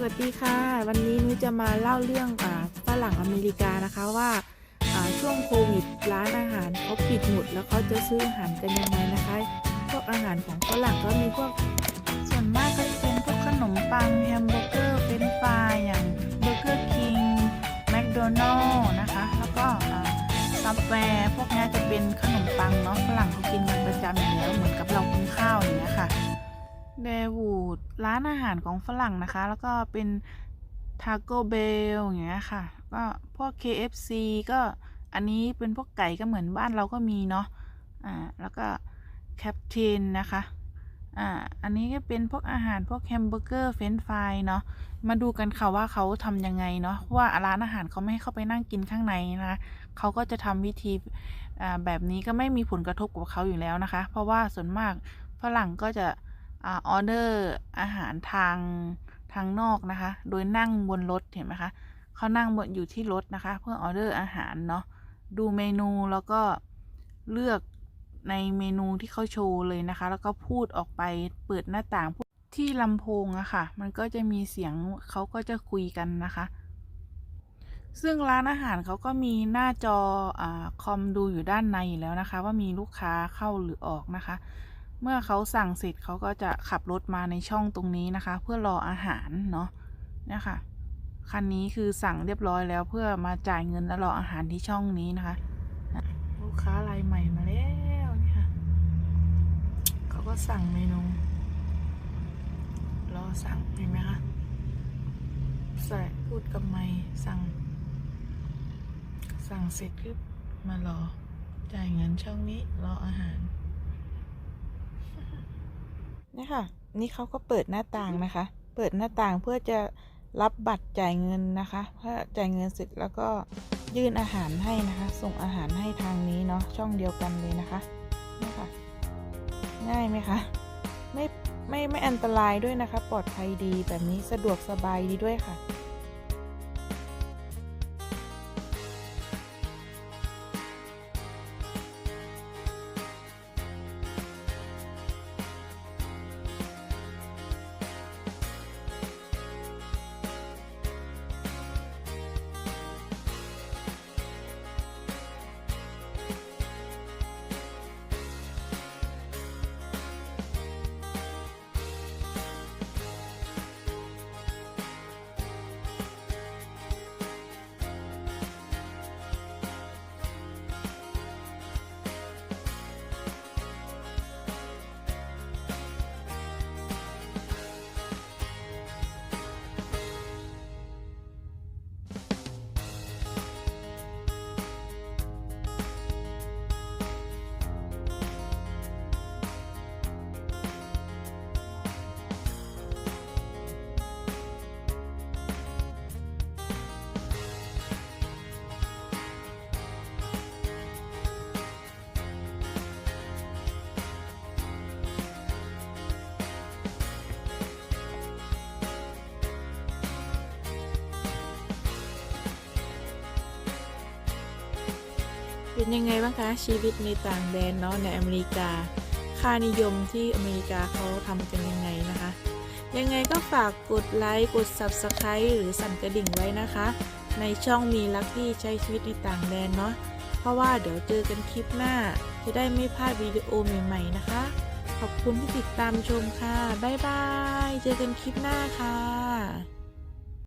สวัสดีค่ะ วันนี้นุ้ยจะมาเล่าเรื่องฝรั่งอเมริกานะคะว่าช่วงโควิดร้านอาหารเขาปิดหมดแล้วเขาจะซื้ออาหารกันยังไงนะคะ พวกอาหารของฝรั่งก็มีพวกส่วนมากก็จะเป็นพวกขนมปังแฮมเบอร์เกอร์เฟรนฟรายอย่างเบอร์เกอร์คิงแมคโดนัลล์นะคะ แล้วก็ซับแวร์พวกนี้จะเป็นขนมปังเนาะฝรั่งเขากินกันประจำอยู่แล้วเหมือนกับเรากินข้าวอย่างเงี้ยค่ะ เดวูดร้านอาหารของฝรั่งนะคะ แล้วก็เป็นทาโกเบลอย่างเงี้ยค่ะ ก็พวก KFC ก็อันนี้เป็นพวกไก่ก็เหมือนบ้านเราก็มีเนาะ อ่า แล้วก็แคปเทนนะคะ อ่า อันนี้ก็เป็นพวกอาหารพวกแฮมเบอร์เกอร์เฟรนช์ฟรายเนาะ มาดูกันค่ะว่าเขาทำยังไงเนาะเพราะว่าร้านอาหารเขาไม่ให้เข้าไปนั่งกินข้างในนะคะ เขาก็จะทำวิธี อ่า แบบนี้ก็ไม่มีผลกระทบกับเขาอยู่แล้วนะคะ เพราะว่าส่วนมากฝรั่งก็จะ ออเดอร์อาหารทางทางนอกนะคะ โดยนั่งบนรถเห็นไหมคะเขานั่งบนอยู่ที่รถนะคะ เพื่อออเดอร์อาหารเนาะดูเมนูแล้วก็เลือกในเมนูที่เขาโชว์เลยนะคะ แล้วก็พูดออกไปเปิดหน้าต่างที่ลำโพงอะค่ะ มันก็จะมีเสียงเขาก็จะคุยกันนะคะ ซึ่งร้านอาหารเขาก็มีหน้าจออคอมดูอยู่ด้านในแล้วนะคะ ว่ามีลูกค้าเข้าหรือออกนะคะ เมื่อเขาสั่งเสร็จเขาก็จะขับรถมาในช่องตรงนี้นะคะ เพื่อรออาหารเนาะเนี่ยค่ะคันนี้คือสั่งเรียบร้อยแล้วเพื่อมาจ่ายเงินและรออาหารที่ช่องนี้นะคะ ลูกค้ารายใหม่มาแล้วนี่ค่ะเขาก็สั่งเมนูรอสั่งเห็นไหมคะใส่พูดกับไม่สั่ง สั่งเสร็จคือมารอจ่ายเงินช่องนี้รออาหาร นี่ค่ะ นี่เขาก็เปิดหน้าต่างนะคะ เปิดหน้าต่างเพื่อจะรับบัตรจ่ายเงินนะคะเพื่อจ่ายเงินเสร็จแล้วก็ยื่นอาหารให้นะคะ ส่งอาหารให้ทางนี้เนาะช่องเดียวกันเลยนะคะนี่ค่ะ ง่ายไหมคะไม่ไม่ไม่อันตรายด้วยนะคะ ปลอดภัยดีแบบนี้สะดวกสบายดีด้วยค่ะ เป็นยังไงบ้างคะชีวิตในต่างแดนเนาะในอเมริกา ค่านิยมที่อเมริกาเขาทำกันยังไงนะคะ ยังไงก็ฝากกดไลค์กด Subscribe หรือสั่นกระดิ่งไว้นะคะ ในช่องมีลักที่ใช้ชีวิตในต่างแดนเนาะเพราะว่าเดี๋ยวเจอกันคลิปหน้า จะได้ไม่พลาดวิดีโอใหม่ๆนะคะ ขอบคุณที่ติดตามชมค่ะ บ๊ายบาย เจอกันคลิปหน้าค่ะ